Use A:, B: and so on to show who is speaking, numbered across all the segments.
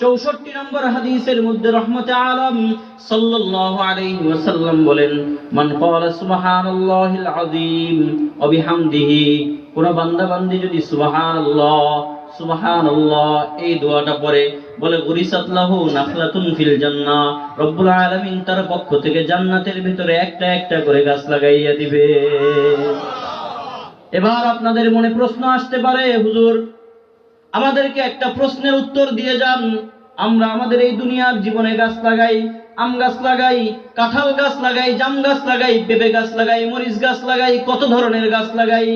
A: চৌষট্টি নম্বর হাদিসের মধ্যে রহমতে আলম সাল্লাল্লাহু আলাইহি ওয়াসাল্লাম বলেন, মান ক্বালা সুবহানাল্লাহিল আযীম বিহামদিহি কোন বান্দা বান্দি যদি সুবহানাল্লাহ সুবহানাল্লাহ এই দোয়াটা পড়ে, বলে লাহু নাখলাতুন ফিল জান্নাহ। রব্বুল আলামিন তার পক্ষ থেকে জান্নাতের ভিতরে একটা একটা করে গাছ লাগাইয়া দিবে। এবার আপনাদের মনে প্রশ্ন আসতে পারে, হুজুর আমাদেরকে একটা প্রশ্নের উত্তর দিয়ে যান। আমরা আমাদের এই দুনিয়ার জীবনে গাছ লাগাই, আম গাছ লাগাই, কাঁঠাল গাছ লাগাই, জাম গাছ লাগাই পেঁপে গাছ লাগাই, মরিচ গাছ লাগাই, কত ধরনের গাছ লাগাই?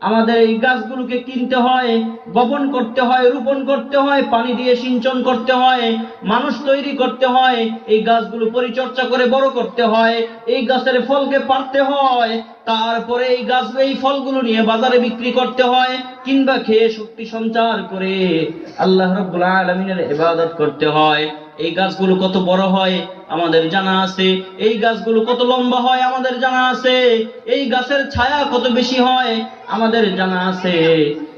A: আমাদের এই গাছগুলোকে কিনতে হয়, বপন করতে হয়, রোপণ করতে হয়, পানি দিয়ে সিঞ্চন করতে হয়, মানুষ তৈরি করতে হয়, এই গাছগুলো পরিচর্যা করে বড় করতে হয়, এই গাছের ফলকে পারতে হয়, তারপরে এই গাছ এই ফলগুলো নিয়ে বাজারে বিক্রি করতে হয়, কিংবা খেয়ে শক্তি সঞ্চার করে আল্লাহ রব্বুল আলমিনের ইবাদত করতে হয়। এই গাছগুলো কত বড় হয় আমাদের জানা আছে। এই গাছগুলো কত লম্বা হয় আমাদের জানা আছে। এই গাছের ছায়া কত বেশি হয় আমাদের জানা আছে।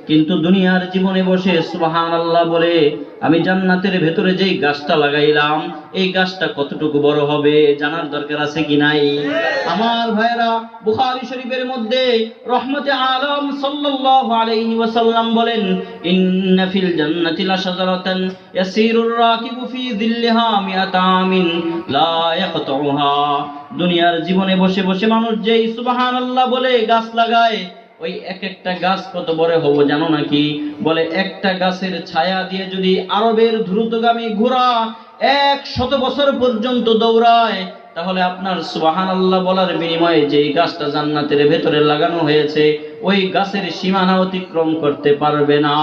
A: কিন্তু দুনিয়ার জীবনে বসে সুবাহান আল্লাহ বলে, আমি জান্নাতের ভেতরে যেই গাছটা লাগাইলাম, এই গাছটা কতটুকু বড় হবে জানার দরকার আছে কি নাই? আমার ভাইয়েরা, বুখারী শরীফের মধ্যে রহমতে আলম সাল্লাল্লাহু আলাইহি ওয়াসাল্লাম বলেন, ইন্না ফিল জান্নাতি লাশাজারাতান ইয়াসিরুর রাকিবু ফি যিল্লিহা মিআতা লা ইয়াকতুহা দুনিয়ার জীবনে বসে বসে মানুষ যেই সুবহানাল্লাহ বলে গাছ লাগায় ওই এক একটা গাছ কত বড় হব জানো নাকি? বলে, একটা গাছের ছায়া দিয়ে যদি আরবের দ্রুতগামী ঘোড়া এক শত বছর পর্যন্ত দৌড়ায়, তাহলে আপনার সুবাহান আল্লাহ বলার বিনিময়ে যে গাছটা জান্নাতের ভেতরে লাগানো হয়েছে, ওই গাছের সীমানা অতিক্রম করতে পারবে না।